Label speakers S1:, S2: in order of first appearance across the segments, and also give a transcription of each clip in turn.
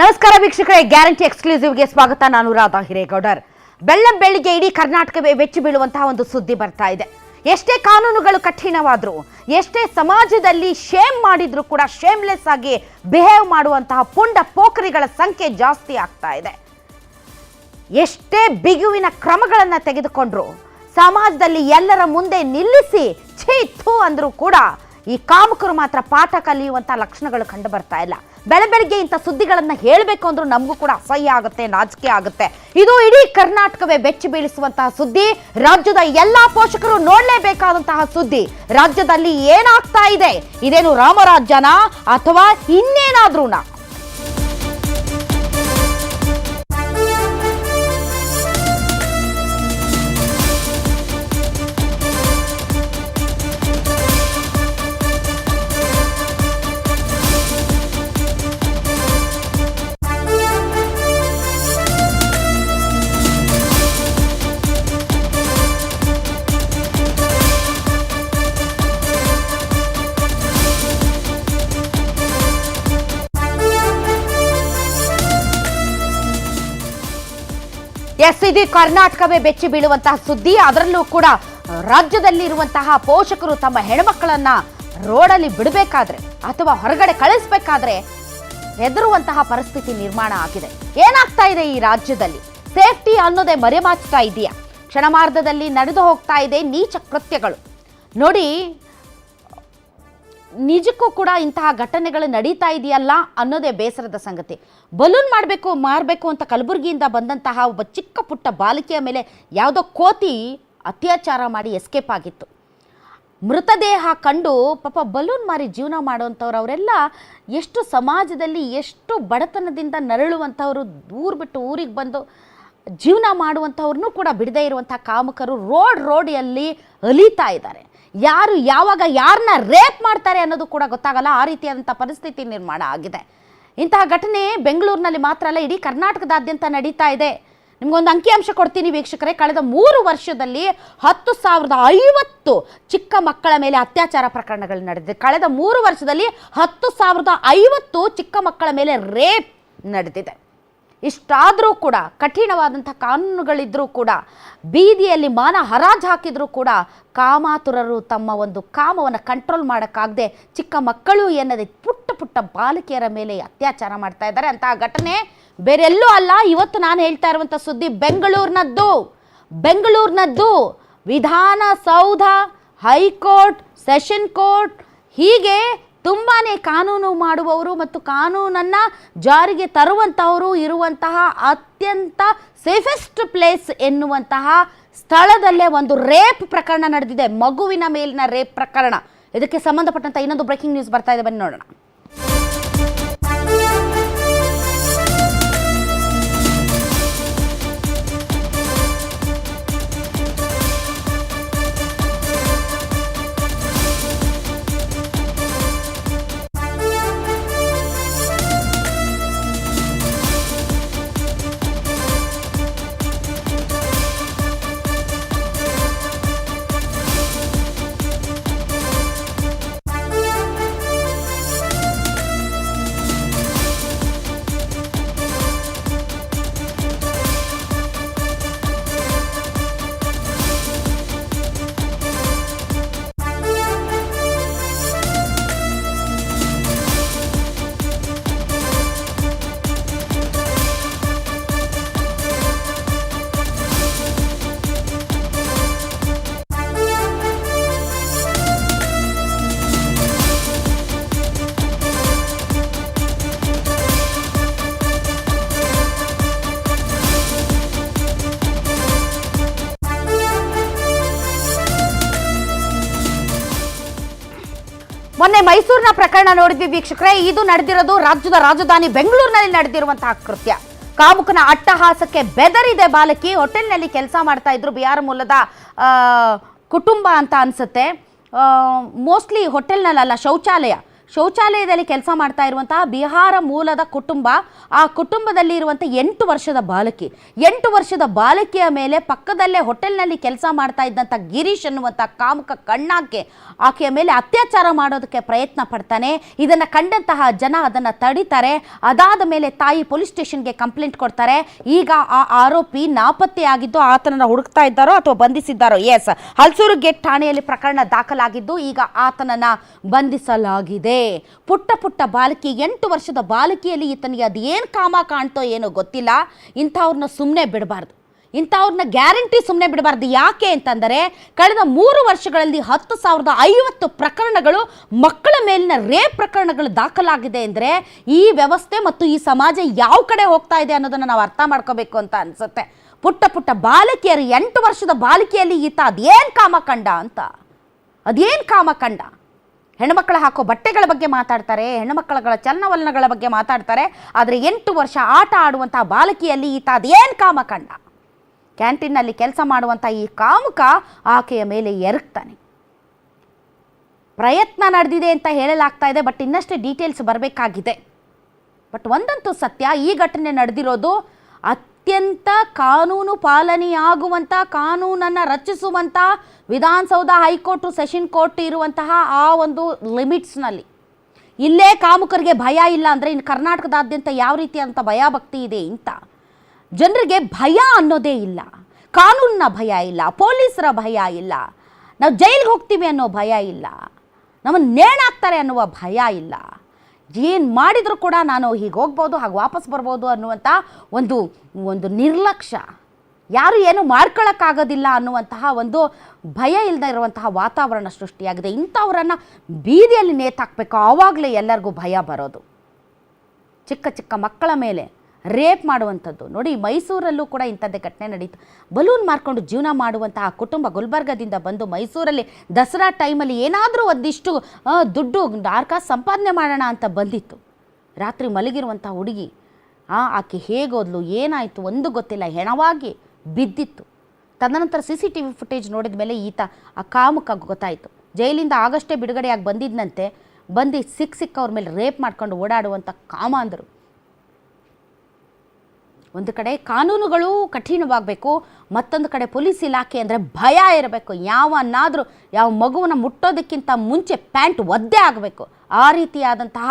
S1: ನಮಸ್ಕಾರ ವೀಕ್ಷಕರೇ, ಗ್ಯಾರಂಟಿ ಎಕ್ಸ್ಕ್ಲೂಸಿವ್ಗೆ ಸ್ವಾಗತ. ನಾನು ರಾಧಾ ಹಿರೇಗೌಡರ್. ಬೆಳ್ಳಂ ಬೆಳಿಗ್ಗೆ ಇಡೀ ಕರ್ನಾಟಕವೇ ವೆಚ್ಚು ಬೀಳುವಂತಹ ಒಂದು ಸುದ್ದಿ ಬರ್ತಾ ಇದೆ. ಎಷ್ಟೇ ಕಾನೂನುಗಳು ಕಠಿಣವಾದರೂ, ಎಷ್ಟೇ ಸಮಾಜದಲ್ಲಿ ಶೇಮ್ ಮಾಡಿದ್ರು ಕೂಡ ಶೇಮ್ಲೆಸ್ ಆಗಿ ಬಿಹೇವ್ ಮಾಡುವಂತಹ ಪುಂಡ ಪೋಖರಿಗಳ ಸಂಖ್ಯೆ ಜಾಸ್ತಿ ಆಗ್ತಾ ಇದೆ. ಎಷ್ಟೇ ಬಿಗುವಿನ ಕ್ರಮಗಳನ್ನು ತೆಗೆದುಕೊಂಡ್ರು, ಸಮಾಜದಲ್ಲಿ ಎಲ್ಲರ ಮುಂದೆ ನಿಲ್ಲಿಸಿ ಛೀ ಥೂ ಅಂದ್ರೂ ಕೂಡ ಈ ಕಾಮಕರು ಮಾತ್ರ ಪಾಠ ಕಲಿಯುವಂಥ ಲಕ್ಷಣಗಳು ಕಂಡು ಬರ್ತಾ ಇಲ್ಲ. ಬೆಳೆ ಬೆಳಗ್ಗೆ ಇಂಥ ಸುದ್ದಿಗಳನ್ನು ಹೇಳಬೇಕು ಅಂದ್ರೂ ನಮಗೂ ಕೂಡ ಅಸಹ್ಯ ಆಗುತ್ತೆ, ನಾಚಿಕೆ ಆಗುತ್ತೆ. ಇದು ಇಡೀ ಕರ್ನಾಟಕವೇ ಬೆಚ್ಚಿ ಬೀಳಿಸುವಂತಹ ಸುದ್ದಿ. ರಾಜ್ಯದ ಎಲ್ಲ ಪೋಷಕರು ನೋಡಲೇಬೇಕಾದಂತಹ ಸುದ್ದಿ. ರಾಜ್ಯದಲ್ಲಿ ಏನಾಗ್ತಾ ಇದೆ? ಇದೇನು ರಾಮರಾಜ್ಯನಾ ಅಥವಾ ಇನ್ನೇನಾದ್ರೂನಾ? ಎಸ್ ಇಡೀ ಕರ್ನಾಟಕವೇ ಬೆಚ್ಚಿ ಬೀಳುವಂತಹ ಸುದ್ದಿ. ಅದರಲ್ಲೂ ಕೂಡ ರಾಜ್ಯದಲ್ಲಿ ರಾಜ್ಯದಲ್ಲಿರುವಂತಹ ಪೋಷಕರು ತಮ್ಮ ಹೆಣ್ಮಕ್ಕಳನ್ನ ರೋಡಲ್ಲಿ ಬಿಡಬೇಕಾದ್ರೆ ಅಥವಾ ಹೊರಗಡೆ ಕಳಿಸ್ಬೇಕಾದ್ರೆ ಹೆದರುವಂತಹ ಪರಿಸ್ಥಿತಿ ನಿರ್ಮಾಣ ಆಗಿದೆ. ಏನಾಗ್ತಾ ಇದೆ ಈ ರಾಜ್ಯದಲ್ಲಿ? ಸೇಫ್ಟಿ ಅನ್ನೋದೇ ಮರೆಮಾಚ್ತಾ ಇದೆಯಾ? ಕ್ಷಣಮಾರ್ಧದಲ್ಲಿ ನಡೆದು ಹೋಗ್ತಾ ಇದೆ ನೀಚ ಕೃತ್ಯಗಳು. ನೋಡಿ ನಿಜಕ್ಕೂ ಕೂಡ ಇಂತಹ ಘಟನೆಗಳು ನಡೀತಾ ಇದೆಯಲ್ಲ ಅನ್ನೋದೇ ಬೇಸರದ ಸಂಗತಿ. ಬಲೂನ್ ಮಾಡಬೇಕು, ಮಾರಬೇಕು ಅಂತ ಕಲಬುರಗಿಯಿಂದ ಬಂದಂತಹ ಒಬ್ಬ ಚಿಕ್ಕ ಪುಟ್ಟ ಬಾಲಿಕೆಯ ಮೇಲೆ ಯಾವುದೋ ಕೋತಿ ಅತ್ಯಾಚಾರ ಮಾಡಿ ಎಸ್ಕೇಪ್ ಆಗಿತ್ತು. ಮೃತದೇಹ ಕಂಡು ಪಾಪ ಬಲೂನ್ ಮಾರಿ ಜೀವನ ಮಾಡುವಂಥವ್ರು ಅವರೆಲ್ಲ ಎಷ್ಟು ಸಮಾಜದಲ್ಲಿ ಎಷ್ಟು ಬಡತನದಿಂದ ನರಳುವಂಥವರು ಊರು ಬಿಟ್ಟು ಊರಿಗೆ ಬಂದು ಜೀವನ ಮಾಡುವಂಥವ್ರನ್ನೂ ಕೂಡ ಬಿಡದೇ ಇರುವಂಥ ಕಾಮಕರು ರೋಡ್ ರೋಡಿಯಲ್ಲಿ ಅಲೀತಾ ಇದ್ದಾರೆ. ಯಾರು ಯಾವಾಗ ಯಾರನ್ನ ರೇಪ್ ಮಾಡ್ತಾರೆ ಅನ್ನೋದು ಕೂಡ ಗೊತ್ತಾಗಲ್ಲ. ಆ ರೀತಿಯಾದಂಥ ಪರಿಸ್ಥಿತಿ ನಿರ್ಮಾಣ ಆಗಿದೆ. ಇಂತಹ ಘಟನೆ ಬೆಂಗಳೂರಿನಲ್ಲಿ ಮಾತ್ರ ಅಲ್ಲ, ಇಡೀ ಕರ್ನಾಟಕದಾದ್ಯಂತ ನಡೀತಾ ಇದೆ. ನಿಮ್ಗೊಂದು ಅಂಕಿಅಂಶ ಕೊಡ್ತೀನಿ ವೀಕ್ಷಕರೇ. ಕಳೆದ ಮೂರು ವರ್ಷದಲ್ಲಿ ಹತ್ತು ಸಾವಿರದ ಐವತ್ತು ಚಿಕ್ಕ ಮಕ್ಕಳ ಮೇಲೆ ಅತ್ಯಾಚಾರ ಪ್ರಕರಣಗಳು ನಡೆದಿದೆ. ಕಳೆದ ಮೂರು ವರ್ಷದಲ್ಲಿ ಹತ್ತು ಸಾವಿರದ ಐವತ್ತು ಚಿಕ್ಕ ಮಕ್ಕಳ ಮೇಲೆ ರೇಪ್ ನಡೆದಿದೆ. ಇಷ್ಟಾದರೂ ಕೂಡ, ಕಠಿಣವಾದಂಥ ಕಾನೂನುಗಳಿದ್ದರೂ ಕೂಡ, ಬೀದಿಯಲ್ಲಿ ಮಾನ ಹರಾಜು ಹಾಕಿದರೂ ಕೂಡ ಕಾಮಾತುರರು ತಮ್ಮ ಒಂದು ಕಾಮವನ್ನು ಕಂಟ್ರೋಲ್ ಮಾಡೋಕ್ಕಾಗದೆ ಚಿಕ್ಕ ಮಕ್ಕಳು ಎನ್ನದೆ ಪುಟ್ಟ ಪುಟ್ಟ ಬಾಲಕಿಯರ ಮೇಲೆ ಅತ್ಯಾಚಾರ ಮಾಡ್ತಾ ಇದ್ದಾರೆ. ಅಂತಹ ಘಟನೆ ಬೇರೆಲ್ಲೂ ಅಲ್ಲ. ಇವತ್ತು ನಾನು ಹೇಳ್ತಾ ಇರುವಂಥ ಸುದ್ದಿ ಬೆಂಗಳೂರಿನದ್ದು. ಬೆಂಗಳೂರಿನದ್ದು Vidhana Soudha high court, session court ಹೀಗೆ ತುಂಬಾ ಕಾನೂನು ಮಾಡುವವರು ಮತ್ತು ಕಾನೂನನ್ನು ಜಾರಿಗೆ ತರುವಂತಹವರು ಇರುವಂತಹ ಅತ್ಯಂತ ಸೇಫೆಸ್ಟ್ ಪ್ಲೇಸ್ ಎನ್ನುವಂತಹ ಸ್ಥಳದಲ್ಲೇ ಒಂದು ರೇಪ್ ಪ್ರಕರಣ ನಡೆದಿದೆ. ಮಗುವಿನ ಮೇಲಿನ ರೇಪ್ ಪ್ರಕರಣ. ಇದಕ್ಕೆ ಸಂಬಂಧಪಟ್ಟಂತ ಇನ್ನೊಂದು ಬ್ರೇಕಿಂಗ್ ನ್ಯೂಸ್ ಬರ್ತಾ ಇದೆ. ಬನ್ನಿ ನೋಡೋಣ. ಮೈಸೂರಿನ ಪ್ರಕರಣ ನೋಡಿದ್ವಿ ವೀಕ್ಷಕರೇ. ಇದು ನಡೆದಿರೋದು ರಾಜ್ಯದ ರಾಜಧಾನಿ ಬೆಂಗಳೂರಿನಲ್ಲಿ ನಡೆದಿರುವಂತಹ ಕೃತ್ಯ. ಕಾಮುಕನ ಅಟ್ಟಹಾಸಕ್ಕೆ ಬೆದರಿದೆ ಬಾಲಕಿ. ಹೋಟೆಲ್ನಲ್ಲಿ ಕೆಲಸ ಮಾಡ್ತಾ ಇದ್ರು. ಬಿಹಾರ ಮೂಲದ ಕುಟುಂಬ ಅಂತ ಅನ್ಸುತ್ತೆ. ಮೋಸ್ಟ್ಲಿ ಹೋಟೆಲ್ನಲ್ಲ, ಶೌಚಾಲಯ. ಶೌಚಾಲಯದಲ್ಲಿ ಕೆಲಸ ಮಾಡ್ತಾ ಇರುವಂತಹ ಬಿಹಾರ ಮೂಲದ ಕುಟುಂಬ, ಆ ಕುಟುಂಬದಲ್ಲಿ ಇರುವಂಥ ಎಂಟು ವರ್ಷದ ಬಾಲಕಿ. ಎಂಟು ವರ್ಷದ ಬಾಲಕಿಯ ಮೇಲೆ ಪಕ್ಕದಲ್ಲೇ ಹೋಟೆಲ್ನಲ್ಲಿ ಕೆಲಸ ಮಾಡ್ತಾ ಇದ್ದಂಥ ಗಿರೀಶ್ ಅನ್ನುವಂಥ ಕಾಮುಕ ಕಣ್ಣಾಕೆ ಆಕೆಯ ಮೇಲೆ ಅತ್ಯಾಚಾರ ಮಾಡೋದಕ್ಕೆ ಪ್ರಯತ್ನ ಪಡ್ತಾನೆ. ಇದನ್ನು ಕಂಡಂತಹ ಜನ ಅದನ್ನು ತಡಿತಾರೆ. ಅದಾದ ಮೇಲೆ ತಾಯಿ ಪೊಲೀಸ್ ಸ್ಟೇಷನ್ಗೆ ಕಂಪ್ಲೇಂಟ್ ಕೊಡ್ತಾರೆ. ಈಗ ಆ ಆರೋಪಿ ನಾಪತ್ತೆಯಾಗಿದ್ದು ಆತನನ್ನು ಹುಡುಕ್ತಾ ಇದ್ದಾರೋ ಅಥವಾ ಬಂಧಿಸಿದ್ದಾರೋ? ಎಸ್ ಹಲ್ಸೂರು ಗೇಟ್ ಠಾಣೆಯಲ್ಲಿ ಪ್ರಕರಣ ದಾಖಲಾಗಿದ್ದು ಈಗ ಆತನನ್ನ ಬಂಧಿಸಲಾಗಿದೆ. ಪುಟ್ಟ ಪುಟ್ಟ ಬಾಲಕಿ, ಎಂಟು ವರ್ಷದ ಬಾಲಕಿಯಲ್ಲಿ ಈತನಿಗೆ ಅದೇನು ಕಾಮ ಕಾಣ್ತೋ ಏನೋ ಗೊತ್ತಿಲ್ಲ. ಇಂಥವ್ರನ್ನ ಸುಮ್ಮನೆ ಬಿಡಬಾರ್ದು. ಇಂಥವ್ರನ್ನ ಗ್ಯಾರಂಟಿ ಸುಮ್ಮನೆ ಬಿಡಬಾರ್ದು. ಯಾಕೆ ಅಂತಂದರೆ, ಕಳೆದ ಮೂರು ವರ್ಷಗಳಲ್ಲಿ ಹತ್ತು ಸಾವಿರದ ಐವತ್ತು ಪ್ರಕರಣಗಳು ಮಕ್ಕಳ ಮೇಲಿನ ರೇಪ್ ಪ್ರಕರಣಗಳು ದಾಖಲಾಗಿದೆ ಅಂದರೆ, ಈ ವ್ಯವಸ್ಥೆ ಮತ್ತು ಈ ಸಮಾಜ ಯಾವ ಕಡೆ ಹೋಗ್ತಾ ಇದೆ ಅನ್ನೋದನ್ನು ನಾವು ಅರ್ಥ ಮಾಡ್ಕೋಬೇಕು ಅಂತ ಅನಿಸುತ್ತೆ. ಪುಟ್ಟ ಪುಟ್ಟ ಬಾಲಕಿಯರು ಎಂಟು ವರ್ಷದ ಬಾಲಕಿಯಲ್ಲಿ ಈತ ಅದೇನು ಕಾಮ ಕಂಡ ಅಂತ? ಅದೇನು ಕಾಮ ಕಂಡ ಹೆಣ್ಮಕ್ಳು ಹಾಕೋ ಬಟ್ಟೆಗಳ ಬಗ್ಗೆ ಮಾತಾಡ್ತಾರೆ ಹೆಣ್ಣುಮಕ್ಕಳ ಚಲನವಲನಗಳ ಬಗ್ಗೆ ಮಾತಾಡ್ತಾರೆ. ಆದರೆ ಎಂಟು ವರ್ಷ ಆಟ ಆಡುವಂಥ ಬಾಲಕಿಯಲ್ಲಿ ಈತ ಅದೇನು ಕಾಮ ಕಂಡ ಕ್ಯಾಂಟೀನ್ನಲ್ಲಿ ಕೆಲಸ ಮಾಡುವಂಥ ಈ ಕಾಮುಕ ಆಕೆಯ ಮೇಲೆ ಎರಗ್ತಾನೆ ಪ್ರಯತ್ನ ನಡೆದಿದೆ ಅಂತ ಹೇಳಲಾಗ್ತಾ ಇದೆ, ಬಟ್ ಇನ್ನಷ್ಟು ಡೀಟೇಲ್ಸ್ ಬರಬೇಕಾಗಿದೆ. ಬಟ್ ಒಂದಂತೂ ಸತ್ಯ, ಈ ಘಟನೆ ನಡೆದಿರೋದು ಅತ್ಯಂತ ಕಾನೂನು ಪಾಲನೆಯಾಗುವಂಥ ಕಾನೂನನ್ನು ರಚಿಸುವಂಥ Vidhana Soudha high court session court ಇರುವಂತಹ ಆ ಒಂದು ಲಿಮಿಟ್ಸ್ನಲ್ಲಿ. ಇಲ್ಲೇ ಕಾಮುಕರಿಗೆ ಭಯ ಇಲ್ಲ ಅಂದರೆ ಇನ್ನು ಕರ್ನಾಟಕದಾದ್ಯಂತ ಯಾವ ರೀತಿಯಾದಂಥ ಭಯ ಭಕ್ತಿ ಇದೆ ಇಂಥ ಜನರಿಗೆ ಭಯ ಅನ್ನೋದೇ ಇಲ್ಲ. ಕಾನೂನಿನ ಭಯ ಇಲ್ಲ, ಪೊಲೀಸರ ಭಯ ಇಲ್ಲ. ನಾವು ಜೈಲಿಗೆ ಹೋಗ್ತೀವಿ ಅನ್ನೋ ಭಯ ಇಲ್ಲ. ನಮ್ಮನ್ನು ನೇಣಾಕ್ತಾರೆ ಅನ್ನುವ ಭಯ ಇಲ್ಲ. ಏನು ಮಾಡಿದರೂ ಕೂಡ ನಾನು ಹೀಗೆ ಹೋಗ್ಬೋದು, ಹಾಗೆ ವಾಪಸ್ ಬರ್ಬೋದು ಅನ್ನುವಂಥ ಒಂದು ಒಂದು ನಿರ್ಲಕ್ಷ್ಯ. ಯಾರು ಏನು ಮಾಡ್ಕೊಳ್ಳೋಕ್ಕಾಗೋದಿಲ್ಲ ಅನ್ನುವಂತಹ ಒಂದು ಭಯ ಇಲ್ಲದೆ ಇರುವಂತಹ ವಾತಾವರಣ ಸೃಷ್ಟಿಯಾಗಿದೆ. ಇಂಥವರನ್ನು ಬೀದಿಯಲ್ಲಿ ನೇತಾಕಬೇಕು. ಆವಾಗಲೇ ಎಲ್ಲರಿಗೂ ಭಯ ಬರೋದು. ಚಿಕ್ಕ ಚಿಕ್ಕ ಮಕ್ಕಳ ಮೇಲೆ. ರೇಪ್ ಮಾಡುವಂಥದ್ದು. ನೋಡಿ ಮೈಸೂರಲ್ಲೂ ಕೂಡ ಇಂಥದ್ದೇ ಘಟನೆ ನಡೀತು. ಬಲೂನ್ ಮಾರ್ಕೊಂಡು ಜೀವನ ಮಾಡುವಂತಹ ಕುಟುಂಬ ಗುಲ್ಬರ್ಗದಿಂದ ಬಂದು ಮೈಸೂರಲ್ಲಿ ದಸರಾ ಟೈಮಲ್ಲಿ ಏನಾದರೂ ಒಂದಿಷ್ಟು ಆ, ದುಡ್ಡು ಆರ್ಕ ಸಂಪಾದನೆ ಮಾಡೋಣ ಅಂತ ಬಂದಿತ್ತು. ರಾತ್ರಿ ಮಲಗಿರುವಂಥ ಹುಡುಗಿ ಆ ಆಕೆ ಹೇಗೋದ್ಲು ಏನಾಯಿತು ಒಂದು ಗೊತ್ತಿಲ್ಲ ಹೆಣವಾಗಿ ಬಿದ್ದಿತ್ತು. ತದನಂತರ C C T V footage ನೋಡಿದ ಮೇಲೆ ಈತ ಆ ಕಾಮುಕ ಗೊತ್ತಾಯಿತು. ಜೈಲಿಂದ ಆಗಷ್ಟೇ ಬಿಡುಗಡೆಯಾಗಿ ಬಂದಿದ್ದಂತೆ ಬಂದು ಸಿಕ್ಕ ಸಿಕ್ಕವ್ರ ಮೇಲೆ ರೇಪ್ ಮಾಡ್ಕೊಂಡು ಓಡಾಡುವಂಥ ಕಾಮ ಅಂದರು ಒಂದು ಕಡೆ ಕಾನೂನುಗಳು ಕಠಿಣವಾಗಬೇಕು, ಮತ್ತೊಂದು ಕಡೆ ಪೊಲೀಸ್ ಇಲಾಖೆ ಅಂದರೆ ಭಯ ಇರಬೇಕು. ಯಾವನ್ನಾದರೂ ಯಾವ ಮಗುವನ್ನು ಮುಟ್ಟೋದಕ್ಕಿಂತ ಮುಂಚೆ ಪ್ಯಾಂಟ್ ಒದ್ದೆ ಆಗಬೇಕು. ಆ ರೀತಿಯಾದಂತಹ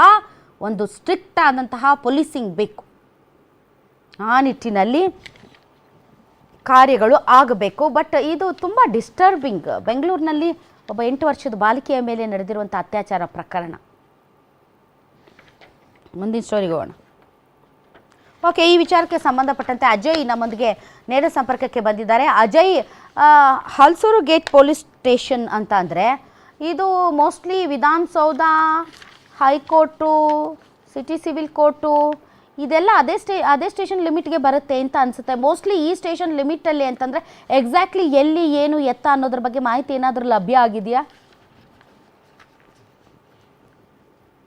S1: ಒಂದು ಸ್ಟ್ರಿಕ್ಟ್ ಆದಂತಹ ಪೊಲೀಸಿಂಗ್ ಬೇಕು. ಆ ನಿಟ್ಟಿನಲ್ಲಿ ಕಾರ್ಯಗಳು ಆಗಬೇಕು. ಬಟ್ ಇದು ತುಂಬ ಡಿಸ್ಟರ್ಬಿಂಗ್ ಬೆಂಗಳೂರಿನಲ್ಲಿ ಒಬ್ಬ ಎಂಟು ವರ್ಷದ ಬಾಲಿಕೆಯ ಮೇಲೆ ನಡೆದಿರುವಂಥ ಅತ್ಯಾಚಾರ ಪ್ರಕರಣ. ಮುಂದಿನ ಸ್ಟೋರಿಗೆ ಹೋಗೋಣ. ಓಕೆ, ಈ ವಿಚಾರಕ್ಕೆ ಸಂಬಂಧಪಟ್ಟಂತೆ ಅಜಯ್ ನಮ್ಮೊಂದಿಗೆ ನೇರ ಸಂಪರ್ಕಕ್ಕೆ ಬಂದಿದ್ದಾರೆ. Ajay Halsuru gate police station ಅಂತ ಅಂದರೆ ಇದು mostly Vidhana Soudha, high court, city civil court, ಇದೆಲ್ಲ ಅದೇ ಸ್ಟೇ, ಅದೇ ಸ್ಟೇಷನ್ ಲಿಮಿಟ್ಗೆ ಬರುತ್ತೆ ಅಂತ ಅನಿಸುತ್ತೆ. ಮೋಸ್ಟ್ಲಿ ಈ ಸ್ಟೇಷನ್ ಲಿಮಿಟಲ್ಲಿ ಅಂತಂದರೆ ಎಕ್ಸಾಕ್ಟ್ಲಿ ಎಲ್ಲಿ, ಏನು, ಎತ್ತ ಅನ್ನೋದ್ರ ಬಗ್ಗೆ ಮಾಹಿತಿ ಏನಾದರೂ ಲಭ್ಯ ಆಗಿದೆಯಾ?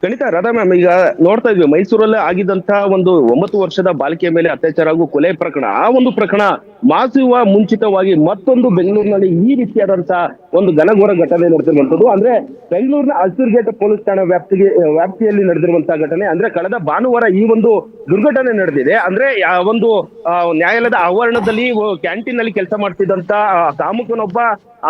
S2: ಖಂಡಿತ ರಾಧಾ ಮ್ಯಾಮ್, ಈಗ ನೋಡ್ತಾ ಇದ್ವಿ, ಮೈಸೂರಲ್ಲೇ ಆಗಿದ್ದಂತ ಒಂದು ಒಂಬತ್ತು ವರ್ಷದ ಬಾಲಕಿಯ ಮೇಲೆ ಅತ್ಯಾಚಾರ ಹಾಗೂ ಕೊಲೆ ಪ್ರಕರಣ. ಆ ಒಂದು ಪ್ರಕರಣ ಮಾಸುವ ಮುಂಚಿತವಾಗಿ ಮತ್ತೊಂದು ಬೆಂಗಳೂರಿನಲ್ಲಿ ಈ ರೀತಿಯಾದಂತಹ ಒಂದು ಘನಘೋರ ಘಟನೆ ನಡೆದಿರುವಂತದ್ದು ಅಂದ್ರೆ ಬೆಂಗಳೂರಿನ ಹಸಿರುಗೇಟ್ ಪೊಲೀಸ್ ಠಾಣಾ ವ್ಯಾಪ್ತಿಗೆ, ವ್ಯಾಪ್ತಿಯಲ್ಲಿ ನಡೆದಿರುವಂತಹ ಘಟನೆ. ಅಂದ್ರೆ ಕಳೆದ ಭಾನುವಾರ ಈ ಒಂದು ದುರ್ಘಟನೆ ನಡೆದಿದೆ. ಅಂದ್ರೆ ಒಂದು ನ್ಯಾಯಾಲಯದ ಆವರಣದಲ್ಲಿ ಕ್ಯಾಂಟೀನ್ನಲ್ಲಿ ಕೆಲಸ ಮಾಡ್ತಿದ್ದಂತ ಕಾಮುಕನೊಬ್ಬ,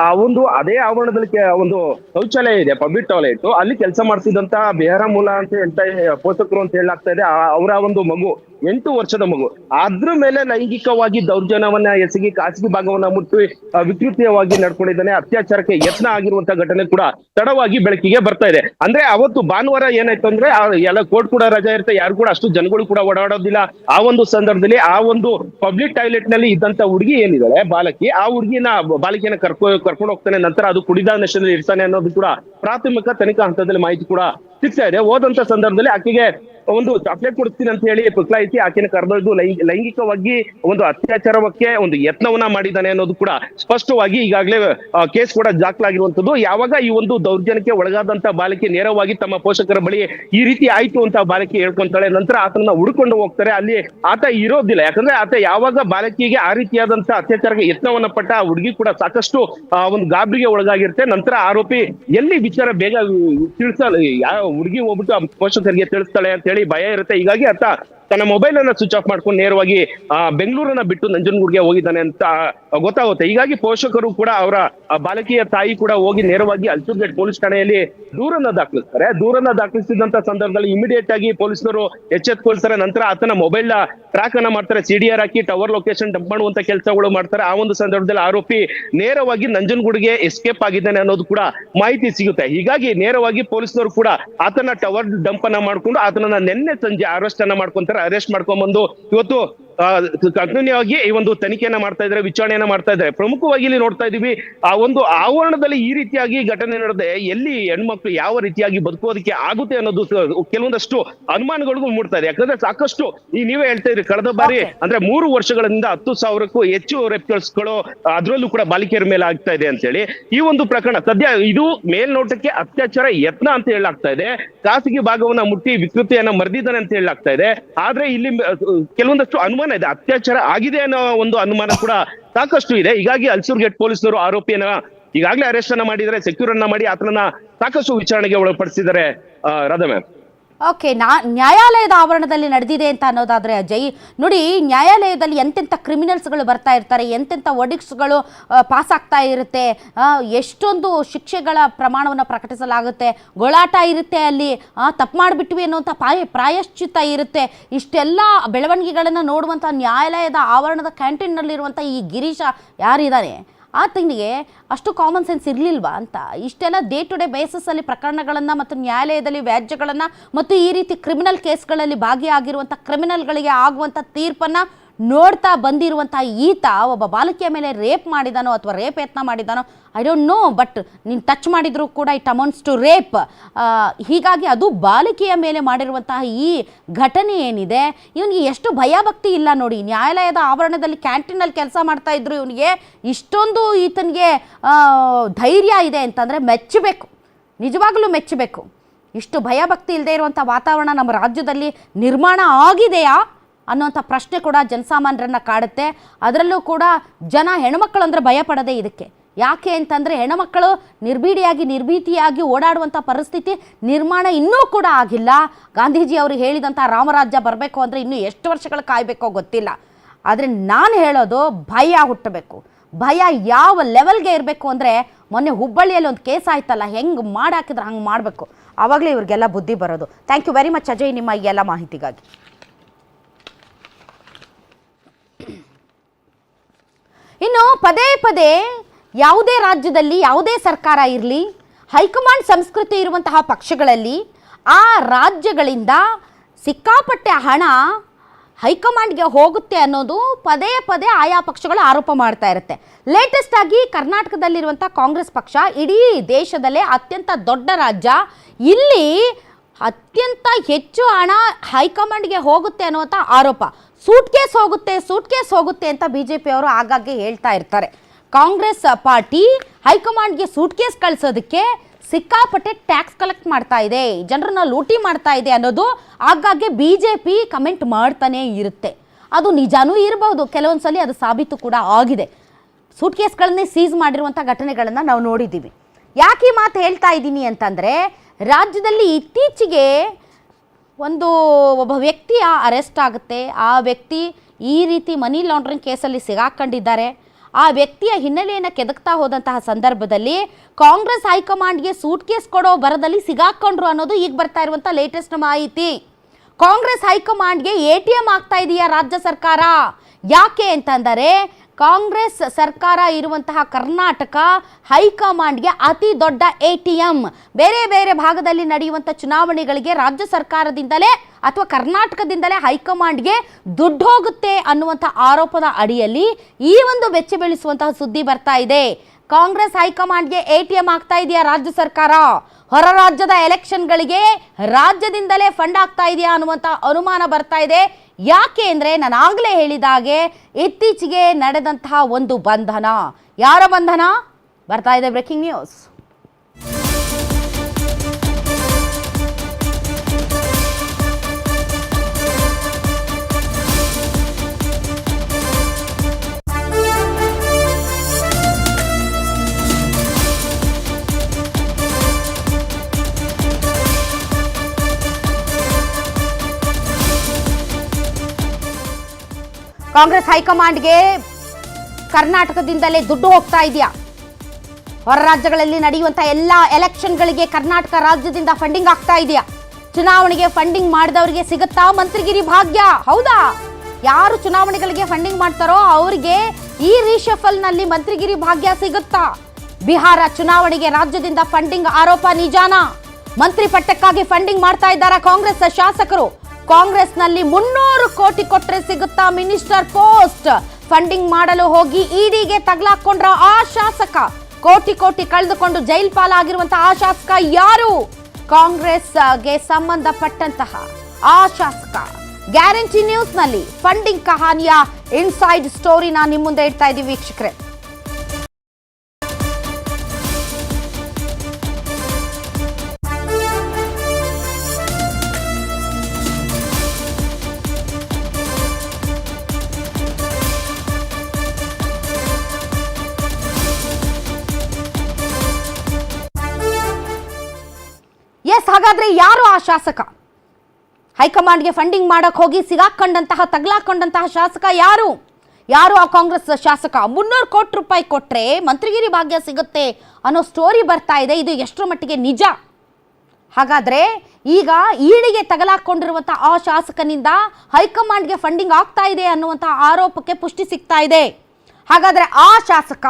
S2: ಆ ಒಂದು, ಅದೇ ಆವರಣದಲ್ಲಿ ಒಂದು ಶೌಚಾಲಯ ಇದೆ, ಪಬ್ಲಿಕ್ ಟಾಯ್ಲೆಟ್. ಅಲ್ಲಿ ಕೆಲಸ ಮಾಡ್ತಿದ್ದಂತ ಬಿಹಾರ ಮೂಲ ಅಂತ ಹೇಳ್ತಾ ಪೋಷಕರು ಅಂತ ಹೇಳಲಾಗ್ತಾ ಇದೆ. ಅವರ ಒಂದು ಮಗು, ಎಂಟು ವರ್ಷದ ಮಗು. ಅದ್ರ ಮೇಲೆ ಲೈಂಗಿಕವಾಗಿ ದೌರ್ಜನ್ಯವನ್ನ ಎಸಗಿ, ಖಾಸಗಿ ಭಾಗವನ್ನ ಮುಟ್ಟಿ ವಿಕೃತಿಯವಾಗಿ ನಡ್ಕೊಂಡಿದ್ದಾನೆ. ಅತ್ಯಾಚಾರಕ್ಕೆ ಯತ್ನ ಆಗಿರುವಂತ ಘಟನೆ ಕೂಡ ತಡವಾಗಿ ಬೆಳಕಿಗೆ ಬರ್ತಾ ಇದೆ. ಅಂದ್ರೆ ಅವತ್ತು ಭಾನುವಾರ ಏನಾಯ್ತು ಅಂದ್ರೆ ಎಲ್ಲ ಕೋರ್ಟ್ ಕೂಡ ರಜಾ ಇರುತ್ತೆ. ಯಾರು ಕೂಡ ಅಷ್ಟು ಜನಗಳು ಕೂಡ ಓಡಾಡೋದಿಲ್ಲ. ಆ ಒಂದು ಸಂದರ್ಭದಲ್ಲಿ ಆ ಒಂದು ಪಬ್ಲಿಕ್ ಟಾಯ್ಲೆಟ್ನಲ್ಲಿ ಇದ್ದಂತ ಹುಡುಗಿ ಏನಿದ್ದಾಳೆ, ಬಾಲಕಿ, ಆ ಹುಡುಗಿನ ಬಾಲಕಿಯನ್ನ ಕರ್ಕೊ, ಕರ್ಕೊಂಡು ಹೋಗ್ತಾನೆ. ನಂತರ ಅದು ಕುಡಿದ ನಷ್ಟದಲ್ಲಿ ಇರ್ತಾನೆ ಅನ್ನೋದು ಕೂಡ ಪ್ರಾಥಮಿಕ ತನಿಖಾ ಹಂತದಲ್ಲಿ ಮಾಹಿತಿ ಕೂಡ ಸಿಗ್ತಾ ಹೋದಂತ ಸಂದರ್ಭದಲ್ಲಿ ಆಕೆಗೆ ಒಂದು ಚಾಕ್ಲೇಟ್ ಕೊಡ್ತೀನಿ ಅಂತ ಹೇಳಿ ಪುಕ್ಲಾಯಿಸಿ ಆಕೆನ ಕರೆದೊಯ್ದು ಲೈಂಗಿ- ಲೈಂಗಿಕವಾಗಿ ಒಂದು ಅತ್ಯಾಚಾರಕ್ಕೆ ಒಂದು ಯತ್ನವನ್ನ ಮಾಡಿದ್ದಾನೆ ಅನ್ನೋದು ಕೂಡ ಸ್ಪಷ್ಟವಾಗಿ ಈಗಾಗಲೇ ಕೇಸ್ ಕೂಡ ದಾಖಲಾಗಿರುವಂತದ್ದು ಯಾವಾಗ ಈ ಒಂದು ದೌರ್ಜನ್ಯಕ್ಕೆ ಒಳಗಾದಂತ ಬಾಲಕಿ ನೇರವಾಗಿ ತಮ್ಮ ಪೋಷಕರ ಬಳಿ ಈ ರೀತಿ ಆಯ್ತು ಅಂತ ಬಾಲಕಿ ಹೇಳ್ಕೊಂತಾಳೆ, ನಂತರ ಆತನ ಹುಡ್ಕೊಂಡು ಹೋಗ್ತಾರೆ. ಅಲ್ಲಿ ಆತ ಇರೋದಿಲ್ಲ. ಯಾಕಂದ್ರೆ ಆತ ಯಾವಾಗ ಬಾಲಕಿಗೆ ಆ ರೀತಿಯಾದಂತ ಅತ್ಯಾಚಾರಕ್ಕೆ ಯತ್ನವನ್ನ ಪಟ್ಟ ಹುಡುಗಿ ಕೂಡ ಸಾಕಷ್ಟು ಒಂದು ಗಾಬರಿಗೆ ಒಳಗಾಗಿರುತ್ತೆ. ನಂತರ ಆರೋಪಿ ಎಲ್ಲಿ ವಿಚಾರ ಬೇಗ ತಿಳಿಸ ಹುಡುಗಿ ಹೋಗ್ಬಿಟ್ಟು ಪೋಷಕರಿಗೆ ತಿಳಿಸ್ತಾಳೆ ಅಂತ ಹೇಳಿ ಭಯ ಇರುತ್ತೆ. ಹೀಗಾಗಿ ಆತ ತನ್ನ ಮೊಬೈಲ್ ಅನ್ನ ಸ್ವಿಚ್ ಆಫ್ ಮಾಡ್ಕೊಂಡು ನೇರವಾಗಿ ಬೆಂಗಳೂರನ್ನ ಬಿಟ್ಟು ನಂಜನಗೂಡ್ಗೆ ಹೋಗಿದ್ದಾನೆ ಅಂತ ಗೊತ್ತಾಗುತ್ತೆ. ಹೀಗಾಗಿ ಪೋಷಕರು ಕೂಡ ಅವರ ಬಾಲಕಿಯ ತಾಯಿ ಕೂಡ ಹೋಗಿ ನೇರವಾಗಿ ಅಲ್ಸೂರ್ಗೇಟ್ ಪೊಲೀಸ್ ಠಾಣೆಯಲ್ಲಿ ದೂರನ್ನ ದಾಖಲಿಸ್ತಾರೆ. ದೂರನ್ನ ದಾಖಲಿಸಿದಂತ ಸಂದರ್ಭದಲ್ಲಿ ಇಮಿಡಿಯೇಟ್ ಆಗಿ ಪೊಲೀಸರು ಎಚ್ಚೆತ್ಕೊಳ್ತಾರೆ. ನಂತರ ಆತನ ಮೊಬೈಲ್ನ ಟ್ರ್ಯಾಕ್ ಅನ್ನ ಮಾಡ್ತಾರೆ. ಸಿಡಿಆರ್ ಹಾಕಿ ಟವರ್ ಲೊಕೇಶನ್ ಡಂಪ್ ಮಾಡುವಂತ ಕೆಲಸಗಳು ಮಾಡ್ತಾರೆ. ಆ ಒಂದು ಸಂದರ್ಭದಲ್ಲಿ ಆರೋಪಿ ನೇರವಾಗಿ ನಂಜನಗೂಡಿಗೆ ಎಸ್ಕೇಪ್ ಆಗಿದ್ದಾನೆ ಅನ್ನೋದು ಕೂಡ ಮಾಹಿತಿ ಸಿಗುತ್ತೆ. ಹೀಗಾಗಿ ನೇರವಾಗಿ ಪೊಲೀಸರು ಕೂಡ ಆತನ ಟವರ್ ಡಂಪ್ ಅನ್ನ ಮಾಡ್ಕೊಂಡು ಆತನನ್ನ ನಿನ್ನೆ ಸಂಜೆ ಅರೆಸ್ಟ್ ಅನ್ನ ಮಾಡ್ಕೊಂತಾರೆ. ಅರೆಸ್ಟ್ ಮಾಡ್ಕೊಂಡ್ಬಂದು ಇವತ್ತು ಕಂಟಿನ್ಯೂ ಆಗಿ ಈ ಒಂದು ತನಿಖೆಯನ್ನ ಮಾಡ್ತಾ ಇದ್ದಾರೆ ವಿಚಾರಣೆಯನ್ನ ಮಾಡ್ತಾ ಇದ್ರೆ ಪ್ರಮುಖವಾಗಿ ಇಲ್ಲಿ ನೋಡ್ತಾ ಇದೀವಿ ಆ ಒಂದು ಆವರಣದಲ್ಲಿ ಈ ರೀತಿಯಾಗಿ ಘಟನೆ ನಡೆದೆ ಎಲ್ಲಿ ಹೆಣ್ಮಕ್ಳು ಯಾವ ರೀತಿಯಾಗಿ ಬದುಕೋದಕ್ಕೆ ಆಗುತ್ತೆ ಅನ್ನೋದು ಕೆಲವೊಂದಷ್ಟು ಅನುಮಾನಗಳಿಗೂ ಮೂಡ್ತಾ ಇದೆ. ಯಾಕಂದ್ರೆ ಸಾಕಷ್ಟು ಈ ನೀವೇ ಹೇಳ್ತಾ ಇದ್ರಿ ಕಳೆದ ಬಾರಿ ಅಂದ್ರೆ ಮೂರು ವರ್ಷಗಳಿಂದ ಹತ್ತು ಸಾವಿರಕ್ಕೂ ಹೆಚ್ಚು ಕೇಸ್ಗಳು ಅದರಲ್ಲೂ ಕೂಡ ಬಾಲಿಕೆಯರ ಮೇಲೆ ಆಗ್ತಾ ಇದೆ ಅಂತ ಹೇಳಿ ಈ ಒಂದು ಪ್ರಕರಣ ಸದ್ಯ ಇದು ಮೇಲ್ನೋಟಕ್ಕೆ ಅತ್ಯಾಚಾರ ಯತ್ನ ಅಂತ ಹೇಳಲಾಗ್ತಾ ಇದೆ. ಖಾಸಗಿ ಭಾಗವನ್ನ ಮುಟ್ಟಿ ವಿಕೃತಿಯನ್ನ ಮರೆದಿದ್ದಾನೆ ಅಂತ ಹೇಳಲಾಗ್ತಾ ಇದೆ. ಆದ್ರೆ ಇಲ್ಲಿ ಕೆಲವೊಂದಷ್ಟು ಅನುಮಾನ ಇದೆ. ಅತ್ಯಾಚಾರ ಆಗಿದೆ ಅನ್ನೋ ಒಂದು ಅನುಮಾನ ಕೂಡ ಸಾಕಷ್ಟು ಇದೆ. ಹೀಗಾಗಿ ಅಲ್ಸೂರ್ ಗೇಟ್ ಪೊಲೀಸರು ಆರೋಪಿಯನ್ನ ಈಗಾಗಲೇ ಅರೆಸ್ಟ್ ಅನ್ನ ಮಾಡಿದರೆ ಸೆಕ್ಯೂರ್ ಅನ್ನ ಮಾಡಿ ಆತನನ್ನ ಸಾಕಷ್ಟು ವಿಚಾರಣೆಗೆ ಒಳಪಡಿಸಿದ್ದಾರೆ ರಾಧಾ ಮ್ಯಾಮ್
S1: ಓಕೆ, ನಾ, ನ್ಯಾಯಾಲಯದ ಆವರಣದಲ್ಲಿ ನಡೆದಿದೆ ಅಂತ ಅನ್ನೋದಾದರೆ ಅಜಯ್, ನೋಡಿ, ನ್ಯಾಯಾಲಯದಲ್ಲಿ ಎಂತೆಂಥ ಕ್ರಿಮಿನಲ್ಸ್ಗಳು ಬರ್ತಾ ಇರ್ತಾರೆ, ಎಂತೆಂಥ ಒಡಿಕ್ಸ್ಗಳು ಪಾಸ್ ಆಗ್ತಾ ಇರುತ್ತೆ ಎಷ್ಟೊಂದು ಶಿಕ್ಷೆಗಳ ಪ್ರಮಾಣವನ್ನು ಪ್ರಕಟಿಸಲಾಗುತ್ತೆ, ಗೋಳಾಟ ಇರುತ್ತೆ ಅಲ್ಲಿ ತಪ್ಪು ಮಾಡಿಬಿಟ್ವಿ ಅನ್ನೋಂಥ ಪಾಯ ಪ್ರಾಯಶ್ಚಿತ್ತ ಇರುತ್ತೆ. ಇಷ್ಟೆಲ್ಲ ಬೆಳವಣಿಗೆಗಳನ್ನು ನೋಡುವಂಥ ನ್ಯಾಯಾಲಯದ ಆವರಣದ ಕ್ಯಾಂಟೀನ್ನಲ್ಲಿರುವಂಥ ಈ ಗಿರೀಶ ಯಾರಿದ್ದಾನೆ ಆತನಿಗೆ ಅಷ್ಟು ಕಾಮನ್ ಸೆನ್ಸ್ ಇರಲಿಲ್ವಾ ಅಂತ? ಇಷ್ಟೆಲ್ಲ ಡೇ ಟು ಡೇ ಬೇಸಸ್ಸಲ್ಲಿ ಪ್ರಕರಣಗಳನ್ನು ಮತ್ತು ನ್ಯಾಯಾಲಯದಲ್ಲಿ ವ್ಯಾಜ್ಯಗಳನ್ನು ಮತ್ತು ಈ ರೀತಿ ಕ್ರಿಮಿನಲ್ ಕೇಸ್ಗಳಲ್ಲಿ ಭಾಗಿಯಾಗಿರುವಂಥ ಕ್ರಿಮಿನಲ್ಗಳಿಗೆ ಆಗುವಂಥ ತೀರ್ಪನ್ನು ನೋಡ್ತಾ ಬಂದಿರುವಂಥ ಈತ ಒಬ್ಬ ಬಾಲಕಿಯ ಮೇಲೆ ರೇಪ್ ಮಾಡಿದಾನೋ ಅಥವಾ ರೇಪ್ ಯತ್ನ ಮಾಡಿದಾನೋ ಐ ಡೋಂಟ್ ನೋ ಬಟ್ ನೀನು ಟಚ್ ಮಾಡಿದರೂ ಕೂಡ ಇಟ್ ಅಮೌಂಟ್ಸ್ ಟು ರೇಪ್ ಹೀಗಾಗಿ ಅದು ಬಾಲಕಿಯ ಮೇಲೆ ಮಾಡಿರುವಂತಹ ಈ ಘಟನೆ ಏನಿದೆ, ಇವನಿಗೆ ಎಷ್ಟು ಭಯಭಕ್ತಿ ಇಲ್ಲ ನೋಡಿ. ನ್ಯಾಯಾಲಯದ ಆವರಣದಲ್ಲಿ ಕ್ಯಾಂಟೀನಲ್ಲಿ ಕೆಲಸ ಮಾಡ್ತಾ ಇದ್ರು ಇವನಿಗೆ ಇಷ್ಟೊಂದು ಈತನಿಗೆ ಧೈರ್ಯ ಇದೆ ಅಂತಂದರೆ ಮೆಚ್ಚಬೇಕು. ನಿಜವಾಗಲೂ ಮೆಚ್ಚಬೇಕು. ಇಷ್ಟು ಭಯಭಕ್ತಿ ಇಲ್ಲದೆ ಇರುವಂಥ ವಾತಾವರಣ ನಮ್ಮ ರಾಜ್ಯದಲ್ಲಿ ನಿರ್ಮಾಣ ಆಗಿದೆಯಾ? ಅನ್ನೋಂಥ ಪ್ರಶ್ನೆ ಕೂಡ ಜನಸಾಮಾನ್ಯರನ್ನು ಕಾಡುತ್ತೆ. ಅದರಲ್ಲೂ ಕೂಡ ಜನ ಹೆಣ್ಮಕ್ಳು ಅಂದರೆ ಭಯ ಪಡದೆ ಇದಕ್ಕೆ. ಯಾಕೆ ಅಂತಂದರೆ ಹೆಣ್ಮಕ್ಕಳು ನಿರ್ಭೀಡಿಯಾಗಿ, ನಿರ್ಭೀತಿಯಾಗಿ ಓಡಾಡುವಂಥ ಪರಿಸ್ಥಿತಿ ನಿರ್ಮಾಣ ಇನ್ನೂ ಕೂಡ ಆಗಿಲ್ಲ. ಗಾಂಧೀಜಿ ಅವರು ಹೇಳಿದಂಥ ರಾಮರಾಜ್ಯ ಬರಬೇಕು ಅಂದರೆ ಇನ್ನೂ ಎಷ್ಟು ವರ್ಷಗಳು ಕಾಯಬೇಕೋ ಗೊತ್ತಿಲ್ಲ. ಆದರೆ ನಾನು ಹೇಳೋದು ಭಯ ಹುಟ್ಟಬೇಕು. ಭಯ ಯಾವ ಲೆವೆಲ್ಗೆ ಇರಬೇಕು ಅಂದರೆ ಮೊನ್ನೆ ಹುಬ್ಬಳ್ಳಿಯಲ್ಲಿ ಒಂದು ಕೇಸ್ ಆಯ್ತಲ್ಲ, ಹೆಂಗೆ ಮಾಡಾಕಿದ್ರೆ ಹಂಗೆ ಮಾಡಬೇಕು. ಆವಾಗಲೇ ಇವ್ರಿಗೆಲ್ಲ ಬುದ್ಧಿ ಬರೋದು. Thank you very much Ajay, ನಿಮ್ಮ ಈ ಎಲ್ಲ ಮಾಹಿತಿಗಾಗಿ. ಇನ್ನು ಪದೇ ಪದೇ ಯಾವುದೇ ರಾಜ್ಯದಲ್ಲಿ, ಯಾವುದೇ ಸರ್ಕಾರ ಇರಲಿ, ಹೈಕಮಾಂಡ್ ಸಂಸ್ಕೃತಿ ಇರುವಂತಹ ಪಕ್ಷಗಳಲ್ಲಿ ಆ ರಾಜ್ಯಗಳಿಂದ ಸಿಕ್ಕಾಪಟ್ಟೆ ಹಣ ಹೈಕಮಾಂಡ್ಗೆ ಹೋಗುತ್ತೆ ಅನ್ನೋದು ಪದೇ ಪದೇ ಆಯಾ ಪಕ್ಷಗಳು ಆರೋಪ ಮಾಡ್ತಾ ಇರುತ್ತೆ. ಲೇಟೆಸ್ಟ್ ಆಗಿ ಕರ್ನಾಟಕದಲ್ಲಿರುವಂಥ ಕಾಂಗ್ರೆಸ್ ಪಕ್ಷ ಇಡೀ ದೇಶದಲ್ಲೇ ಅತ್ಯಂತ ದೊಡ್ಡ ರಾಜ್ಯ. ಇಲ್ಲಿ ಅತ್ಯಂತ ಹೆಚ್ಚು ಹಣ ಹೈಕಮಾಂಡ್ಗೆ ಹೋಗುತ್ತೆ ಅನ್ನುವಂಥ ಆರೋಪ. ಸೂಟ್ ಕೇಸ್ ಹೋಗುತ್ತೆ ಸೂಟ್ ಕೇಸ್ ಹೋಗುತ್ತೆ ಅಂತ ಬಿ ಜೆ ಪಿಯವರು ಆಗಾಗ್ಗೆ ಹೇಳ್ತಾ ಇರ್ತಾರೆ. ಕಾಂಗ್ರೆಸ್ ಪಾರ್ಟಿ ಹೈಕಮಾಂಡ್ಗೆ ಸೂಟ್ ಕೇಸ್ ಕಳಿಸೋದಕ್ಕೆ ಸಿಕ್ಕಾಪಟ್ಟೆ ಟ್ಯಾಕ್ಸ್ ಕಲೆಕ್ಟ್ ಮಾಡ್ತಾ ಇದೆ. ಜನರನ್ನ ಲೂಟಿ ಮಾಡ್ತಾ ಇದೆ ಅನ್ನೋದು ಆಗಾಗ್ಗೆ ಬಿ ಜೆ ಪಿ ಕಮೆಂಟ್ ಮಾಡ್ತಾನೇ ಇರುತ್ತೆ. ಅದು ನಿಜಾನೂ ಇರಬಹುದು ಕೆಲವೊಂದು ಸಲ ಅದು ಸಾಬೀತು ಕೂಡ ಆಗಿದೆ. ಸೂಟ್ ಕೇಸ್ಗಳನ್ನೇ ಸೀಸ್ ಮಾಡಿರುವಂಥ ಘಟನೆಗಳನ್ನು ನಾವು ನೋಡಿದ್ದೀವಿ. ಯಾಕೆ ಈ ಮಾತು ಹೇಳ್ತಾ ಇದ್ದೀನಿ ಅಂತಂದರೆ, ರಾಜ್ಯದಲ್ಲಿ ಇತ್ತೀಚೆಗೆ ಒಂದು ಒಬ್ಬ ವ್ಯಕ್ತಿಯ ಅರೆಸ್ಟ್ ಆಗುತ್ತೆ. ಆ ವ್ಯಕ್ತಿ ಈ ರೀತಿ ಮನಿ ಲಾಂಡ್ರಿಂಗ್ ಕೇಸಲ್ಲಿ ಸಿಗಾಕೊಂಡಿದ್ದಾರೆ. ಆ ವ್ಯಕ್ತಿಯ ಹಿನ್ನೆಲೆಯನ್ನು ಕೆದಕ್ತಾ ಹೋದಂತಹ ಸಂದರ್ಭದಲ್ಲಿ ಕಾಂಗ್ರೆಸ್ ಹೈಕಮಾಂಡ್ಗೆ ಸೂಟ್ ಕೇಸ್ ಕೊಡೋ ಬರದಲ್ಲಿ ಸಿಗಾಕೊಂಡ್ರು ಅನ್ನೋದು ಈಗ ಬರ್ತಾ ಇರುವಂಥ ಲೇಟೆಸ್ಟ್ ಮಾಹಿತಿ. ಕಾಂಗ್ರೆಸ್ ಹೈಕಮಾಂಡ್ಗೆ ಎ ಟಿ ಎಂ ಆಗ್ತಾ ಇದೆಯಾ ರಾಜ್ಯ ಸರ್ಕಾರ? ಯಾಕೆ ಅಂತಂದರೆ ಕಾಂಗ್ರೆಸ್ ಸರ್ಕಾರ ಇರುವಂತಹ ಕರ್ನಾಟಕ ಹೈಕಮಾಂಡ್ಗೆ ಅತಿ ದೊಡ್ಡ ಎ ಟಿ ಎಂ ಬೇರೆ ಬೇರೆ ಭಾಗದಲ್ಲಿ ನಡೆಯುವಂಥ ಚುನಾವಣೆಗಳಿಗೆ ರಾಜ್ಯ ಸರ್ಕಾರದಿಂದಲೇ ಅಥವಾ ಕರ್ನಾಟಕದಿಂದಲೇ ಹೈಕಮಾಂಡ್ಗೆ ದುಡ್ಡು ಹೋಗುತ್ತೆ ಅನ್ನುವಂಥ ಆರೋಪದ ಅಡಿಯಲ್ಲಿ ಈ ಒಂದು ಬೆಚ್ಚ ಬೀಳಿಸುವಂತಹ ಸುದ್ದಿ ಬರ್ತಾ ಇದೆ. ಕಾಂಗ್ರೆಸ್ ಹೈಕಮಾಂಡ್ಗೆ ಎ ಟಿ ಎಂ ಆಗ್ತಾ ಇದೆಯಾ ರಾಜ್ಯ ಸರ್ಕಾರ? ಹೊರ ರಾಜ್ಯದ ಎಲೆಕ್ಷನ್ಗಳಿಗೆ ರಾಜ್ಯದಿಂದಲೇ ಫಂಡ್ ಆಗ್ತಾ ಇದೆಯಾ ಅನ್ನುವಂಥ ಅನುಮಾನ ಬರ್ತಾ ಇದೆ. ಯಾಕೆ ಅಂದರೆ ನಾನು ಆಗಲೇ ಹೇಳಿದ ಹಾಗೆ ಇತ್ತೀಚೆಗೆ ನಡೆದಂತಹ ಒಂದು ಬಂಧನ. ಯಾರ ಬಂಧನ? ಬರ್ತಾ ಇದೆ ಬ್ರೇಕಿಂಗ್ ನ್ಯೂಸ್. ಕಾಂಗ್ರೆಸ್ ಹೈಕಮಾಂಡ್ಗೆ ಕರ್ನಾಟಕದಿಂದಲೇ ದುಡ್ಡು ಹೋಗ್ತಾ ಇದೆಯಾ? ಹೊರ ರಾಜ್ಯಗಳಲ್ಲಿ ನಡೆಯುವಂಥ ಎಲ್ಲ ಎಲೆಕ್ಷನ್ಗಳಿಗೆ ಕರ್ನಾಟಕ ರಾಜ್ಯದಿಂದ ಫಂಡಿಂಗ್ ಆಗ್ತಾ ಇದೆಯಾ? ಚುನಾವಣೆಗೆ ಫಂಡಿಂಗ್ ಮಾಡಿದವರಿಗೆ ಸಿಗುತ್ತಾ ಮಂತ್ರಿಗಿರಿ ಭಾಗ್ಯ? ಹೌದಾ? ಯಾರು ಚುನಾವಣೆಗಳಿಗೆ ಫಂಡಿಂಗ್ ಮಾಡ್ತಾರೋ ಅವರಿಗೆ ಈ ನಲ್ಲಿ ಮಂತ್ರಿಗಿರಿ ಭಾಗ್ಯ ಸಿಗುತ್ತಾ? ಬಿಹಾರ ಚುನಾವಣೆಗೆ ರಾಜ್ಯದಿಂದ ಫಂಡಿಂಗ್ ಆರೋಪ ನಿಜಾನಾ? ಮಂತ್ರಿ ಪಟ್ಟಕ್ಕಾಗಿ ಫಂಡಿಂಗ್ ಮಾಡ್ತಾ ಇದ್ದಾರಾ ಕಾಂಗ್ರೆಸ್ ಶಾಸಕರು? ಕಾಂಗ್ರೆಸ್ನಲ್ಲಿ ಮುನ್ನೂರು ಕೋಟಿ ಕೊಟ್ಟರೆ ಸಿಗುತ್ತಾ ಮಿನಿಸ್ಟರ್ ಪೋಸ್ಟ್? ಫಂಡಿಂಗ್ ಮಾಡಲು ಹೋಗಿ ಇಡಿಗೆ ತಗ್ಲಾಕೊಂಡ್ರ ಆ ಶಾಸಕ. ಕೋಟಿ ಕೋಟಿ ಕಳೆದುಕೊಂಡು ಜೈಲ್ ಪಾಲಾಗಿರುವಂತಹ ಆ ಶಾಸಕ ಯಾರು? ಕಾಂಗ್ರೆಸ್ಗೆ ಸಂಬಂಧಪಟ್ಟಂತಹ ಆ ಶಾಸಕ. ಗ್ಯಾರಂಟಿ ನ್ಯೂಸ್ನಲ್ಲಿ ಫಂಡಿಂಗ್ ಕಹಾನಿಯ ಇನ್ಸೈಡ್ ಸ್ಟೋರಿನ ನಿಮ್ಮ ಮುಂದೆ ಇಡ್ತಾ ಇದ್ದೀವಿ ವೀಕ್ಷಕರೇ. ಹಾಗಾದ್ರೆ ಯಾರು ಆ ಶಾಸಕ? ಹೈಕಮಾಂಡ್ಗೆ ಫಂಡಿಂಗ್ ಮಾಡಕ್ ಹೋಗಿ ಸಿಗಾಕೊಂಡಂತಹ, ತಗ್ಲಾಕೊಂಡಂತಹ ಶಾಸಕ ಯಾರು? ಯಾರು ಆ ಕಾಂಗ್ರೆಸ್ ಶಾಸಕ? ಮುನ್ನೂರು ಕೋಟಿ ರೂಪಾಯಿ ಕೊಟ್ರೆ ಮಂತ್ರಿಗಿರಿ ಭಾಗ್ಯ ಸಿಗುತ್ತೆ ಅನ್ನೋ ಸ್ಟೋರಿ ಬರ್ತಾ ಇದೆ. ಇದು ಎಷ್ಟರ ಮಟ್ಟಿಗೆ ನಿಜ? ಹಾಗಾದ್ರೆ ಈಗ ಈಳಿಗೆ ತಗಲಾಕೊಂಡಿರುವಂಥ ಆ ಶಾಸಕನಿಂದ ಹೈಕಮಾಂಡ್ಗೆ ಫಂಡಿಂಗ್ ಆಗ್ತಾ ಇದೆ ಅನ್ನುವಂಥ ಆರೋಪಕ್ಕೆ ಪುಷ್ಟಿ ಸಿಗ್ತಾ ಇದೆ. ಹಾಗಾದ್ರೆ ಆ ಶಾಸಕ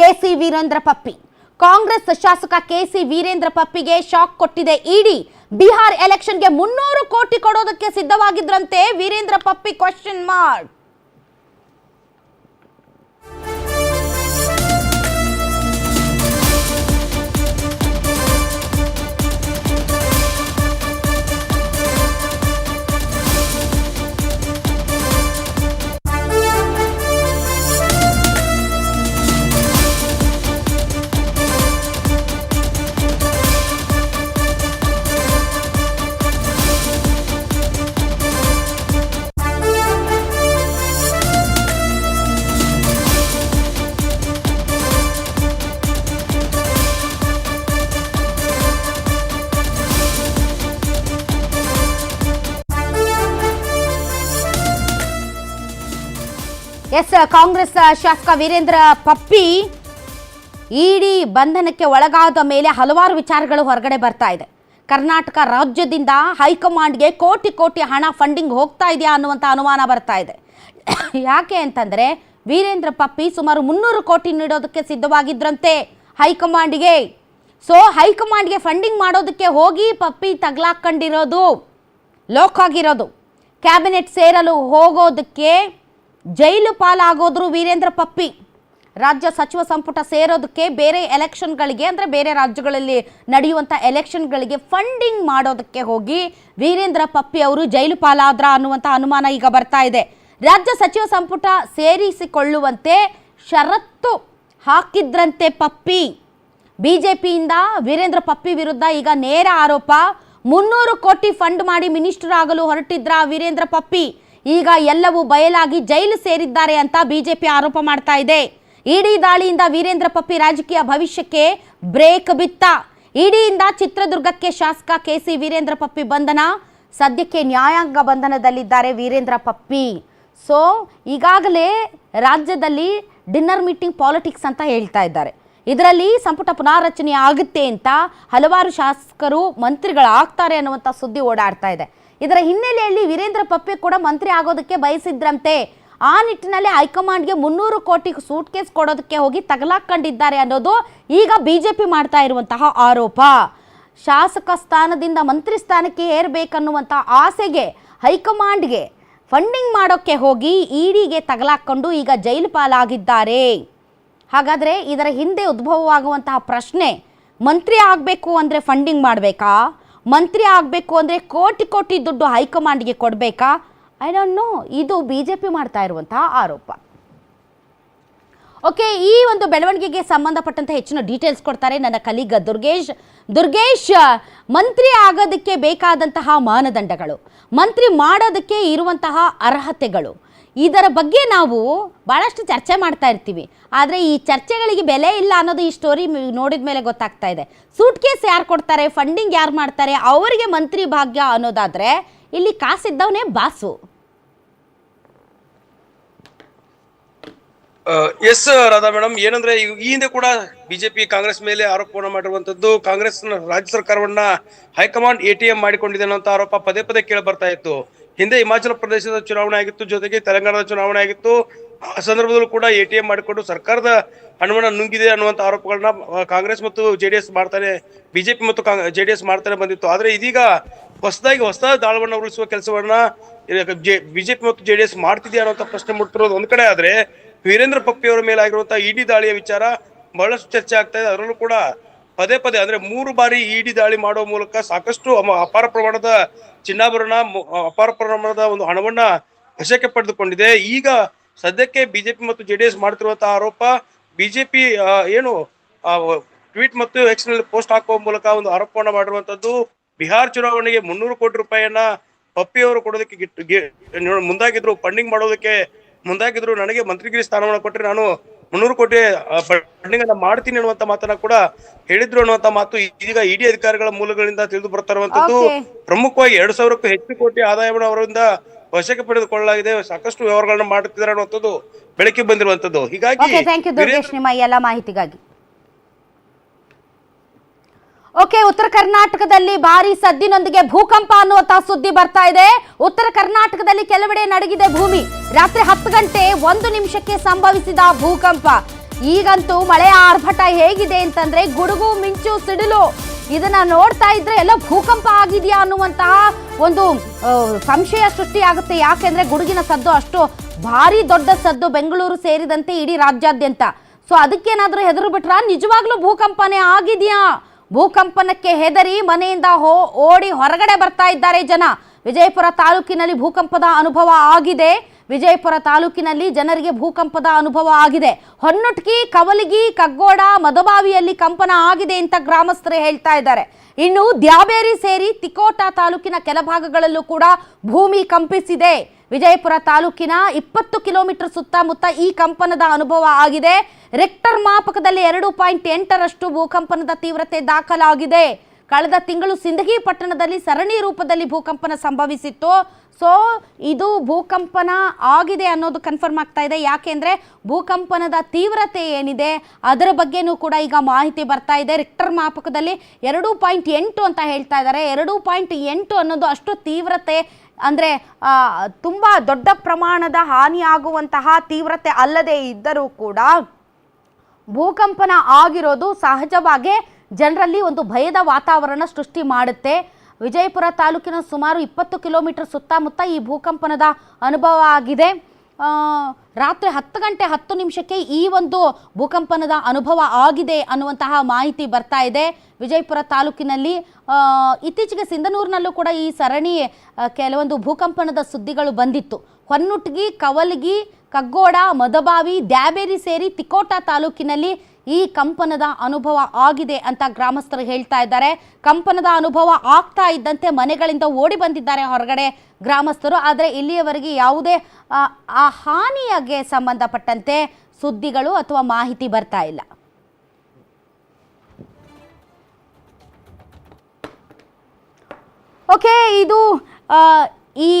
S1: ಕೆ ಸಿ ವೀರೇಂದ್ರ ಪಪ್ಪಿ ಕಾಂಗ್ರೆಸ್ ಶಾಸಕ ಕೆಸಿ ವೀರೇಂದ್ರ ಪಪ್ಪಿಗೆ ಶಾಕ್ ಕೊಟ್ಟಿದೆ ಇಡಿ. ಬಿಹಾರ್ ಎಲೆಕ್ಷನ್ಗೆ ಮುನ್ನೂರು ಕೋಟಿ ಕೊಡೋದಕ್ಕೆ ಸಿದ್ಧವಾಗಿದ್ರಂತೆ Veerendra Puppy question mark. Yes Congress ಶಾಸಕ ವೀರೇಂದ್ರ ಪಪ್ಪಿ ಇಡಿ ಬಂಧನಕ್ಕೆ ಒಳಗಾದ ಮೇಲೆ ಹಲವಾರು ವಿಚಾರಗಳು ಹೊರಗಡೆ ಬರ್ತಾ ಇದೆ. ಕರ್ನಾಟಕ ರಾಜ್ಯದಿಂದ ಹೈಕಮಾಂಡ್ಗೆ ಕೋಟಿ ಕೋಟಿ ಹಣ ಫಂಡಿಂಗ್ ಹೋಗ್ತಾ ಇದೆಯಾ ಅನ್ನುವಂಥ ಅನುಮಾನ ಬರ್ತಾ ಇದೆ. ಯಾಕೆ ಅಂತಂದರೆ ವೀರೇಂದ್ರ ಪಪ್ಪಿ ಸುಮಾರು ಮುನ್ನೂರು ಕೋಟಿ ನೀಡೋದಕ್ಕೆ ಸಿದ್ಧವಾಗಿದ್ರಂತೆ ಹೈಕಮಾಂಡ್ಗೆ. ಸೊ ಹೈಕಮಾಂಡ್ಗೆ ಫಂಡಿಂಗ್ ಮಾಡೋದಕ್ಕೆ ಹೋಗಿ ಪಪ್ಪಿ ತಗ್ಲಾಕೊಂಡಿರೋದು, ಲೋಕ್ ಆಗಿರೋದು. ಕ್ಯಾಬಿನೆಟ್ ಸೇರಲು ಹೋಗೋದಕ್ಕೆ ಜೈಲು ಪಾಲಾಗೋದ್ರು ವೀರೇಂದ್ರ ಪಪ್ಪಿ. ರಾಜ್ಯ ಸಚಿವ ಸಂಪುಟ ಸೇರೋದಕ್ಕೆ ಬೇರೆ ಎಲೆಕ್ಷನ್ಗಳಿಗೆ ಅಂದರೆ ಬೇರೆ ರಾಜ್ಯಗಳಲ್ಲಿ ನಡೆಯುವಂಥ ಎಲೆಕ್ಷನ್ಗಳಿಗೆ ಫಂಡಿಂಗ್ ಮಾಡೋದಕ್ಕೆ ಹೋಗಿ ವೀರೇಂದ್ರ ಪಪ್ಪಿ ಅವರು ಜೈಲು ಪಾಲಾದ್ರ ಅನ್ನುವಂಥ ಅನುಮಾನ ಈಗ ಬರ್ತಾ ಇದೆ. ರಾಜ್ಯ ಸಚಿವ ಸಂಪುಟ ಸೇರಿಸಿಕೊಳ್ಳುವಂತೆ ಷರತ್ತು ಹಾಕಿದ್ರಂತೆ ಪಪ್ಪಿ. ಬಿ ಜೆ ಪಿಯಿಂದ ವೀರೇಂದ್ರ ಪಪ್ಪಿ ವಿರುದ್ಧ ಈಗ ನೇರ ಆರೋಪ. ಮುನ್ನೂರು ಕೋಟಿ ಫಂಡ್ ಮಾಡಿ ಮಿನಿಸ್ಟರ್ ಆಗಲು ಹೊರಟಿದ್ರ ವೀರೇಂದ್ರ ಪಪ್ಪಿ? ಈಗ ಎಲ್ಲವೂ ಬಯಲಾಗಿ ಜೈಲು ಸೇರಿದ್ದಾರೆ ಅಂತ ಬಿಜೆಪಿ ಆರೋಪ ಮಾಡ್ತಾ ಇದೆ. ಇಡಿ ದಾಳಿಯಿಂದ ವೀರೇಂದ್ರ ಪಪ್ಪಿ ರಾಜಕೀಯ ಭವಿಷ್ಯಕ್ಕೆ ಬ್ರೇಕ್ ಬಿತ್ತ. ಇಡಿಯಿಂದ ಚಿತ್ರದುರ್ಗಕ್ಕೆ ಶಾಸಕ ಕೆ ಸಿ ವೀರೇಂದ್ರ ಪಪ್ಪಿ ಬಂಧನ, ಸದ್ಯಕ್ಕೆ ನ್ಯಾಯಾಂಗ ಬಂಧನದಲ್ಲಿದ್ದಾರೆ ವೀರೇಂದ್ರ ಪಪ್ಪಿ. ಸೊ ಈಗಾಗಲೇ ರಾಜ್ಯದಲ್ಲಿ ಡಿನ್ನರ್ ಮೀಟಿಂಗ್ ಪಾಲಿಟಿಕ್ಸ್ ಅಂತ ಹೇಳ್ತಾ ಇದ್ದಾರೆ. ಇದರಲ್ಲಿ ಸಂಪುಟ ಪುನಾರಚನೆ ಆಗುತ್ತೆ ಅಂತ ಹಲವಾರು ಶಾಸಕರು, ಮಂತ್ರಿಗಳಾಗ್ತಾರೆ ಅನ್ನುವಂಥ ಸುದ್ದಿ ಓಡಾಡ್ತಾ ಇದೆ. ಇದರ ಹಿನ್ನೆಲೆಯಲ್ಲಿ ವೀರೇಂದ್ರ ಪಪ್ಪೆ ಕೂಡ ಮಂತ್ರಿ ಆಗೋದಕ್ಕೆ ಬಯಸಿದ್ರಂತೆ. ಆ ನಿಟ್ಟಿನಲ್ಲಿ ಹೈಕಮಾಂಡ್ಗೆ ಮುನ್ನೂರು ಕೋಟಿ ಸೂಟ್ ಕೇಸ್ ಕೊಡೋದಕ್ಕೆ ಹೋಗಿ ತಗಲಾಕೊಂಡಿದ್ದಾರೆ ಅನ್ನೋದು ಈಗ ಬಿಜೆಪಿ ಮಾಡ್ತಾ ಇರುವಂತಹ ಆರೋಪ. ಶಾಸಕ ಸ್ಥಾನದಿಂದ ಮಂತ್ರಿ ಸ್ಥಾನಕ್ಕೆ ಏರ್ಬೇಕನ್ನುವಂಥ ಆಸೆಗೆ ಹೈಕಮಾಂಡ್ಗೆ ಫಂಡಿಂಗ್ ಮಾಡೋಕ್ಕೆ ಹೋಗಿ ಇಡಿಗೆ ತಗಲಾಕೊಂಡು ಈಗ ಜೈಲು ಪಾಲಾಗಿದ್ದಾರೆ. ಹಾಗಾದರೆ ಇದರ ಹಿಂದೆ ಉದ್ಭವವಾಗುವಂತಹ ಪ್ರಶ್ನೆ, ಮಂತ್ರಿ ಆಗಬೇಕು ಅಂದರೆ ಫಂಡಿಂಗ್ ಮಾಡಬೇಕಾ? ಮಂತ್ರಿ ಆಗಬೇಕು ಅಂದರೆ ಕೋಟಿ ಕೋಟಿ ದುಡ್ಡು ಹೈಕಮಾಂಡ್ಗೆ ಕೊಡಬೇಕಾ? ಐ ಡೋಂಟ್ ನೋ ಇದು ಬಿ ಜೆ ಪಿ ಮಾಡ್ತಾ ಇರುವಂತಹ ಆರೋಪ. ಓಕೆ ಈ ಒಂದು ಬೆಳವಣಿಗೆಗೆ ಸಂಬಂಧಪಟ್ಟಂತೆ ಹೆಚ್ಚಿನ ಡೀಟೇಲ್ಸ್ ಕೊಡ್ತಾರೆ ನನ್ನ ಕಲೀಗ ದುರ್ಗೇಶ್. ದುರ್ಗೇಶ್, ಮಂತ್ರಿ ಆಗೋದಕ್ಕೆ ಬೇಕಾದಂತಹ ಮಾನದಂಡಗಳು, ಮಂತ್ರಿ ಮಾಡೋದಕ್ಕೆ ಇರುವಂತಹ ಅರ್ಹತೆಗಳು. ಇದರ ಬಗ್ಗೆ ನಾವು ಭಾಳಷ್ಟು ಚರ್ಚೆ ಮಾಡ್ತಾ ಇರ್ತೀವಿ. ಆದರೆ ಈ ಚರ್ಚೆಗಳಿಗೆ ಬೆಲೆ ಇಲ್ಲ ಅನ್ನೋದು ಈ ಸ್ಟೋರಿ ನೋಡಿದ ಮೇಲೆ ಗೊತ್ತಾಗ್ತಾ ಇದೆ. ಸೂಟ್ ಕೇಸ್ ಯಾರು ಕೊಡ್ತಾರೆ ಫಂಡಿಂಗ್ ಯಾರು ಮಾಡ್ತಾರೆ, ಅವರಿಗೆ ಮಂತ್ರಿ ಭಾಗ್ಯ ಅನ್ನೋದಾದರೆ ಇಲ್ಲಿ ಕಾಸಿದ್ದವನೇ ಬಾಸು.
S3: ಎಸ್ ರಾಧಾ ಮೇಡಮ್ ಏನಂದ್ರೆ ಈ ಹಿಂದೆ ಕೂಡ ಬಿಜೆಪಿ, ಕಾಂಗ್ರೆಸ್ ಮೇಲೆ ಆರೋಪವನ್ನು ಮಾಡಿರುವಂತದ್ದು ಕಾಂಗ್ರೆಸ್ ರಾಜ್ಯ ಸರ್ಕಾರವನ್ನ ಹೈಕಮಾಂಡ್ ಎಟಿಎಂ ಮಾಡಿಕೊಂಡಿದೆ ಅನ್ನೋ ಆರೋಪ ಪದೇ ಪದೇ ಕೇಳಿ ಬರ್ತಾ ಇತ್ತು. ಹಿಂದೆ ಹಿಮಾಚಲ ಪ್ರದೇಶದ ಚುನಾವಣೆ ಆಗಿತ್ತು, ಜೊತೆಗೆ ತೆಲಂಗಾಣದ ಚುನಾವಣೆ ಆಗಿತ್ತು. ಆ ಸಂದರ್ಭದಲ್ಲೂ ಕೂಡ ಎ ಟಿ ಎಂ ಮಾಡಿಕೊಂಡು ಸರ್ಕಾರದ ಹಣವನ್ನು ನುಂಗಿದೆ ಅನ್ನುವಂಥ ಆರೋಪಗಳನ್ನ ಕಾಂಗ್ರೆಸ್ ಮತ್ತು ಜೆಡಿಎಸ್ ಮಾಡ್ತಾನೆ ಬಿಜೆಪಿ ಮತ್ತು ಜೆ ಡಿ ಎಸ್ ಮಾಡ್ತಾನೆ ಬಂದಿತ್ತು. ಆದರೆ ಇದೀಗ ಹೊಸದಾಗಿ ಹೊಸ ದಾಳವನ್ನು ಉಳಿಸುವ ಕೆಲಸವನ್ನ ಬಿಜೆಪಿ ಮತ್ತು ಜೆ ಡಿ ಎಸ್ ಮಾಡ್ತಿದ್ಯಾ ಅನ್ನೋಂಥ ಪ್ರಶ್ನೆ ಮುಟ್ಟಿರೋದು ಒಂದು ಕಡೆ ಆದರೆ, ವೀರೇಂದ್ರ ಪಪ್ಪಿ ಅವರ ಮೇಲೆ ಆಗಿರುವಂತಹ ಇಡಿ ದಾಳಿಯ ವಿಚಾರ ಬಹಳಷ್ಟು ಚರ್ಚೆ ಆಗ್ತಾ ಇದೆ. ಅದರಲ್ಲೂ ಕೂಡ ಪದೇ ಪದೇ, ಅಂದ್ರೆ ಮೂರು ಬಾರಿ ಇಡಿ ದಾಳಿ ಮಾಡುವ ಮೂಲಕ ಸಾಕಷ್ಟು ಅಪಾರ ಪ್ರಮಾಣದ ಚಿನ್ನಾಭರಣ ಅಪಾರ ಪ್ರಮಾಣದ ಒಂದು ಹಣವನ್ನ ವಶಕ್ಕೆ ಪಡೆದುಕೊಂಡಿದೆ. ಈಗ ಸದ್ಯಕ್ಕೆ ಬಿಜೆಪಿ ಮತ್ತು ಜೆಡಿಎಸ್ ಮಾಡ್ತಿರುವಂತಹ ಆರೋಪ, ಬಿಜೆಪಿ ಏನು ಟ್ವೀಟ್ ಮತ್ತು ಎಕ್ಸ್ನಲ್ಲಿ ಪೋಸ್ಟ್ ಹಾಕುವ ಮೂಲಕ ಒಂದು ಆರೋಪವನ್ನು ಮಾಡಿರುವಂತದ್ದು, ಬಿಹಾರ್ ಚುನಾವಣೆಗೆ ಮುನ್ನೂರು ಕೋಟಿ ರೂಪಾಯಿಯನ್ನ ಪಪ್ಪಿ ಅವರು ಕೊಡೋದಕ್ಕೆ ಮುಂದಾಗಿದ್ರು ಫಂಡಿಂಗ್ ಮಾಡೋದಕ್ಕೆ ಮುಂದಾಗಿದ್ರು, ನನಗೆ ಮಂತ್ರಿಗಿರಿ ಸ್ಥಾನವನ್ನು ಕೊಟ್ಟರೆ ನಾನು ಮುನ್ನೂರು ಕೋಟಿ ಫಂಡಿಂಗ್ ಅನ್ನ ಮಾಡ್ತೀನಿ ಅನ್ನುವಂತ ಮಾತನ್ನ ಕೂಡ ಹೇಳಿದ್ರು ಅನ್ನುವಂತ ಮಾತು ಈಗ ಇಡಿ ಅಧಿಕಾರಿಗಳ ಮೂಲಗಳಿಂದ ತಿಳಿದು ಬರ್ತಾ ಇರುವಂತದ್ದು. ಪ್ರಮುಖವಾಗಿ ಎರಡ್ ಸಾವಿರಕ್ಕೂ ಹೆಚ್ಚು ಕೋಟಿ ಆದಾಯವನ್ನು ಅವರಿಂದ ವಶಕ್ಕೆ ಪಡೆದುಕೊಳ್ಳಲಾಗಿದೆ. ಸಾಕಷ್ಟು ವ್ಯವಹಾರಗಳನ್ನ ಮಾಡುತ್ತಿದ್ದಾರೆ ಅನ್ನುವಂಥದ್ದು ಬೆಳಕಿಗೆ ಬಂದಿರುವಂತದ್ದು ಹೀಗಾಗಿ
S1: ನಿಮ್ಮ ಎಲ್ಲ ಮಾಹಿತಿಗಾಗಿ. ಓಕೆ, ಉತ್ತರ ಕರ್ನಾಟಕದಲ್ಲಿ ಭಾರಿ ಸದ್ದಿನೊಂದಿಗೆ ಭೂಕಂಪ ಅನ್ನುವಂತಹ ಸುದ್ದಿ ಬರ್ತಾ ಇದೆ. ಉತ್ತರ ಕರ್ನಾಟಕದಲ್ಲಿ ಕೆಲವೆಡೆ ನಡಗಿದೆ ಭೂಮಿ. ರಾತ್ರಿ ಹತ್ತು ಗಂಟೆ ಒಂದು ನಿಮಿಷಕ್ಕೆ ಸಂಭವಿಸಿದ ಭೂಕಂಪ. ಈಗಂತೂ ಮಳೆ ಆರ್ಭಟ ಹೇಗಿದೆ ಅಂತಂದ್ರೆ ಗುಡುಗು, ಮಿಂಚು, ಸಿಡಿಲು ಇದನ್ನ ನೋಡ್ತಾ ಇದ್ರೆ ಎಲ್ಲ ಭೂಕಂಪ ಆಗಿದೆಯಾ ಅನ್ನುವಂತಹ ಒಂದು ಸಂಶಯ ಸಂಶಯ ಸೃಷ್ಟಿಯಾಗುತ್ತೆ. ಯಾಕೆಂದ್ರೆ ಗುಡುಗಿನ ಸದ್ದು ಅಷ್ಟು ಭಾರಿ ದೊಡ್ಡ ಸದ್ದು ಬೆಂಗಳೂರು ಸೇರಿದಂತೆ ಇಡೀ ರಾಜ್ಯಾದ್ಯಂತ. ಸೊ ಅದಕ್ಕೇನಾದ್ರೂ ಹೆದರು ಬಿಟ್ರ ನಿಜವಾಗ್ಲೂ ಭೂಕಂಪನೇ ಆಗಿದೆಯಾ? ಭೂಕಂಪನಕ್ಕೆ ಹೆದರಿ ಮನೆಯಿಂದ ಹೋ, ಓಡಿ ಹೊರಗಡೆ ಬರ್ತಾ ಇದ್ದಾರೆ ಜನ. ವಿಜಯಪುರ ತಾಲೂಕಿನಲ್ಲಿ ಭೂಕಂಪದ ಅನುಭವ ಆಗಿದೆ. ವಿಜಯಪುರ ತಾಲೂಕಿನಲ್ಲಿ ಜನರಿಗೆ ಭೂಕಂಪದ ಅನುಭವ ಆಗಿದೆ. ಹೊನ್ನುಟ್ಕಿ, ಕವಲಗಿ, ಕಗ್ಗೋಡ, ಮದಬಾವಿಯಲ್ಲಿ ಕಂಪನ ಆಗಿದೆ ಅಂತ ಗ್ರಾಮಸ್ಥರು ಹೇಳ್ತಾ ಇದ್ದಾರೆ. ಇನ್ನು ದ್ಯಾಬೇರಿ ಸೇರಿ ತಿಕೋಟ ತಾಲೂಕಿನ ಕೆಲ ಭಾಗಗಳಲ್ಲೂ ಕೂಡ ಭೂಮಿ ಕಂಪಿಸಿದೆ. ವಿಜಯಪುರ ತಾಲೂಕಿನ ಇಪ್ಪತ್ತು ಕಿಲೋಮೀಟರ್ ಸುತ್ತಮುತ್ತ ಈ ಕಂಪನದ ಅನುಭವ ಆಗಿದೆ. ರೆಕ್ಟರ್ ಮಾಪಕದಲ್ಲಿ ಎರಡು ಪಾಯಿಂಟ್ ಎಂಟರಷ್ಟು ಭೂಕಂಪನದ ತೀವ್ರತೆ ದಾಖಲಾಗಿದೆ. ಕಳೆದ ತಿಂಗಳು ಸಿಂದಗಿ ಪಟ್ಟಣದಲ್ಲಿ ಸರಣಿ ರೂಪದಲ್ಲಿ ಭೂಕಂಪನ ಸಂಭವಿಸಿತ್ತು. ಸೊ, ಇದು ಭೂಕಂಪನ ಆಗಿದೆ ಅನ್ನೋದು ಕನ್ಫರ್ಮ್ ಆಗ್ತಾ ಇದೆ. ಯಾಕೆಂದ್ರೆ ಭೂಕಂಪನದ ತೀವ್ರತೆ ಏನಿದೆ ಅದರ ಬಗ್ಗೆನೂ ಕೂಡ ಈಗ ಮಾಹಿತಿ ಬರ್ತಾ ಇದೆ. ರಿಕ್ಟರ್ ಮಾಪಕದಲ್ಲಿ ಎರಡು ಪಾಯಿಂಟ್ ಎಂಟು ಅಂತ ಹೇಳ್ತಾ ಇದ್ದಾರೆ. ಎರಡು ಪಾಯಿಂಟ್ ಎಂಟು ಅನ್ನೋದು ಅಷ್ಟು ತೀವ್ರತೆ ಅಂದರೆ ತುಂಬ ದೊಡ್ಡ ಪ್ರಮಾಣದ ಹಾನಿಯಾಗುವಂತಹ ತೀವ್ರತೆ ಅಲ್ಲದೆ ಇದ್ದರೂ ಕೂಡ ಭೂಕಂಪನ ಆಗಿರೋದು ಸಹಜವಾಗಿ ಜನರಲ್ಲಿ ಒಂದು ಭಯದ ವಾತಾವರಣ ಸೃಷ್ಟಿ ಮಾಡುತ್ತೆ. ವಿಜಯಪುರ ತಾಲೂಕಿನ ಸುಮಾರು ಇಪ್ಪತ್ತು ಕಿಲೋಮೀಟರ್ ಸುತ್ತಮುತ್ತ ಈ ಭೂಕಂಪನದ ಅನುಭವ ಆಗಿದೆ. ರಾತ್ರಿ ಹತ್ತು ಗಂಟೆ ಹತ್ತು ನಿಮಿಷಕ್ಕೆ ಈ ಒಂದು ಭೂಕಂಪನದ ಅನುಭವ ಆಗಿದೆ ಅನ್ನುವಂತಹ ಮಾಹಿತಿ ಬರ್ತಾ ಇದೆ. ವಿಜಯಪುರ ತಾಲೂಕಿನಲ್ಲಿ ಇತ್ತೀಚೆಗೆ ಸಿಂಧನೂರಿನಲ್ಲೂ ಕೂಡ ಈ ಸರಣಿ ಕೆಲವೊಂದು ಭೂಕಂಪನದ ಸುದ್ದಿಗಳು ಬಂದಿತ್ತು. ಹೊನ್ನುಟ್ಗಿ, ಕವಲ್ಗಿ, ಕಗ್ಗೋಡ, ಮದಬಾವಿ, ದ್ಯಾಬೇರಿ ಸೇರಿ ತಿಕೋಟ ತಾಲೂಕಿನಲ್ಲಿ ಈ ಕಂಪನದ ಅನುಭವ ಆಗಿದೆ ಅಂತ ಗ್ರಾಮಸ್ಥರು ಹೇಳ್ತಾ ಇದ್ದಾರೆ. ಕಂಪನದ ಅನುಭವ ಆಗ್ತಾ ಇದ್ದಂತೆ ಮನೆಗಳಿಂದ ಓಡಿ ಬಂದಿದ್ದಾರೆ ಹೊರಗಡೆ ಗ್ರಾಮಸ್ಥರು. ಆದರೆ ಇಲ್ಲಿಯವರೆಗೆ ಯಾವುದೇ ಆ, ಹಾನಿಯಾಗೆ ಸಂಬಂಧಪಟ್ಟಂತೆ ಸುದ್ದಿಗಳು ಅಥವಾ ಮಾಹಿತಿ ಬರ್ತಾ ಇಲ್ಲ. ಓಕೆ ಇದು ಈ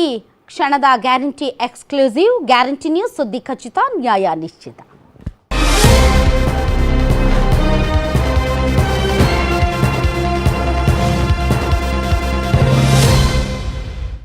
S1: ಕ್ಷಣದ ಗ್ಯಾರಂಟಿ ಎಕ್ಸ್ಕ್ಲೂಸಿವ್ ಗ್ಯಾರಂಟಿ ನ್ಯೂಸ್ ಸುದ್ದಿ ಖಚಿತ ನ್ಯಾಯ ನಿಶ್ಚಿತ.